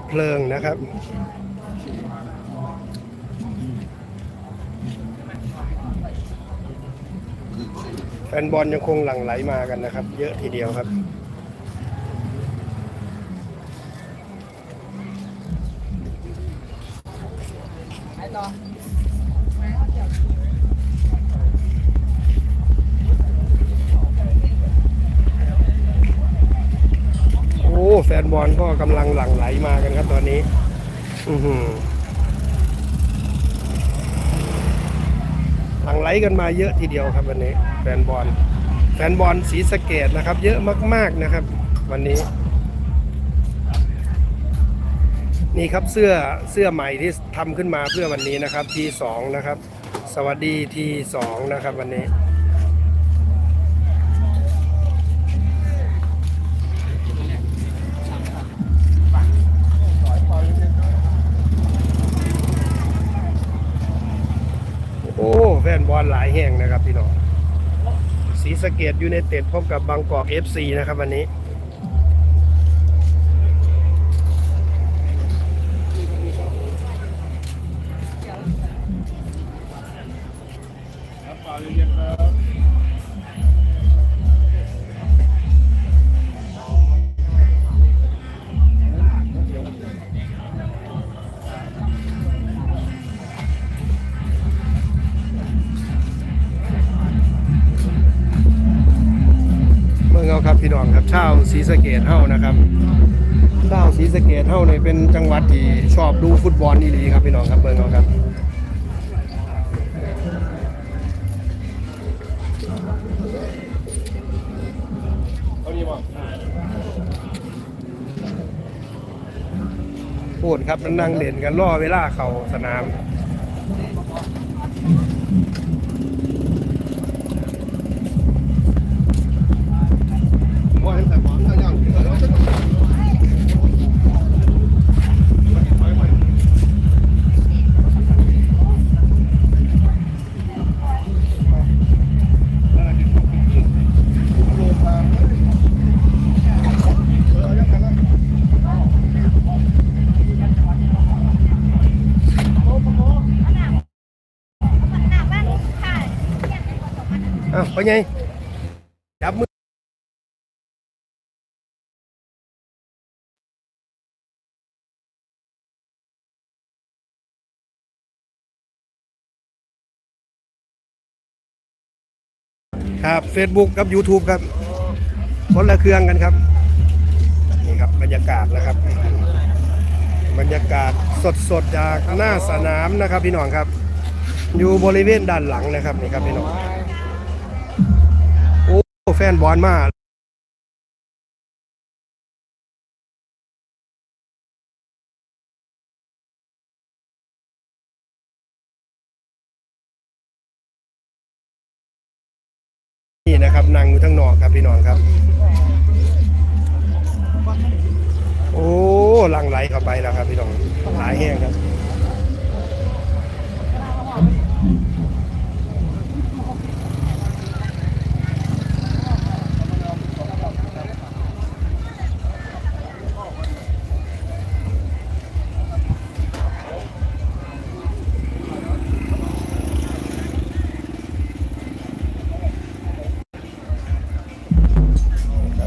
บเพลิงนะครับแฟนบอลยังคงหลั่งไหลมากันนะครับ เยอะทีเดียวครับโอ้ แฟนบอลก็กำลังหลั่งไหลมากันครับตอนนี้ อือหือหลั่งไหลกันมาเยอะทีเดียวครับวันนี้ แฟนบอลแฟนบอลสีสะเกตนะครับ เยอะมาก ๆนะครับ วันนี้ นี่ครับเสื้อเสื้อใหม่ที่ทำขึ้นมาเพื่อวันนี้นะครับทีสองนะครับ สวัสดีทีสองนะครับ วันนี้ โอ้แฟ นบอลหลายแห่งนะครับพี่น้องสีสะเกดยูไนเต็ดพบกับบางกอกเอฟซีนะครับวันนี้ พี่น้องครับชาวศรีสะเกดเฮ้านะครับชาวศรีสะเกดเฮ้าเนี่ยเป็นจังหวัดที่ชอบดูฟุตบอลนี่ลีครับพี่น้องครับเมืองเอาครับพูดครับมันนั่งเด่นกันล่อเวลาเขาสนาม อ้าวไปไงจับมือครับ Facebook กับ YouTube ครับคนละเครื่องกันครับ นี่ครับบรรยากาศนะครับ บรรยากาศสดๆจากหน้าสนามนะครับพี่น้องครับ อยู่บริเวณด้านหลังนะครับนี่ครับพี่น้อง แฟนบอลมากนี่นะครับนางอยู่ทั้งนอกครับพี่น้องครับ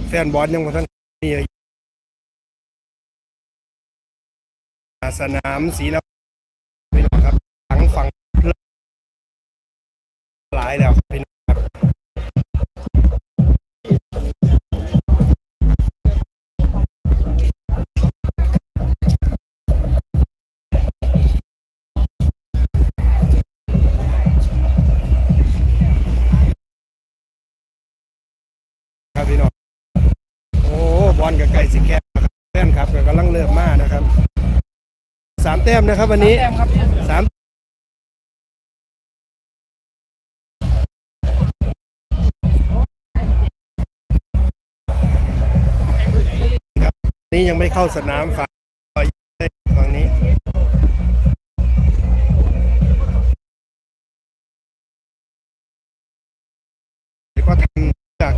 แฟนบอลยังบ่ทันมีสนามสีน้ำพี่น้องครับหลังฝั่งหลายแล้วครับพี่น้องครับครับพี่น้อง อ้บอลกับไก่สิแคบนะครับแต้มครับก็กำลังเริ่มมานะครับสามแต้มนะครับ วันนี้สามครับนี่ยังไม่เข้าสนามฝั่งฝั่งนี้แล้วก็ทำจาก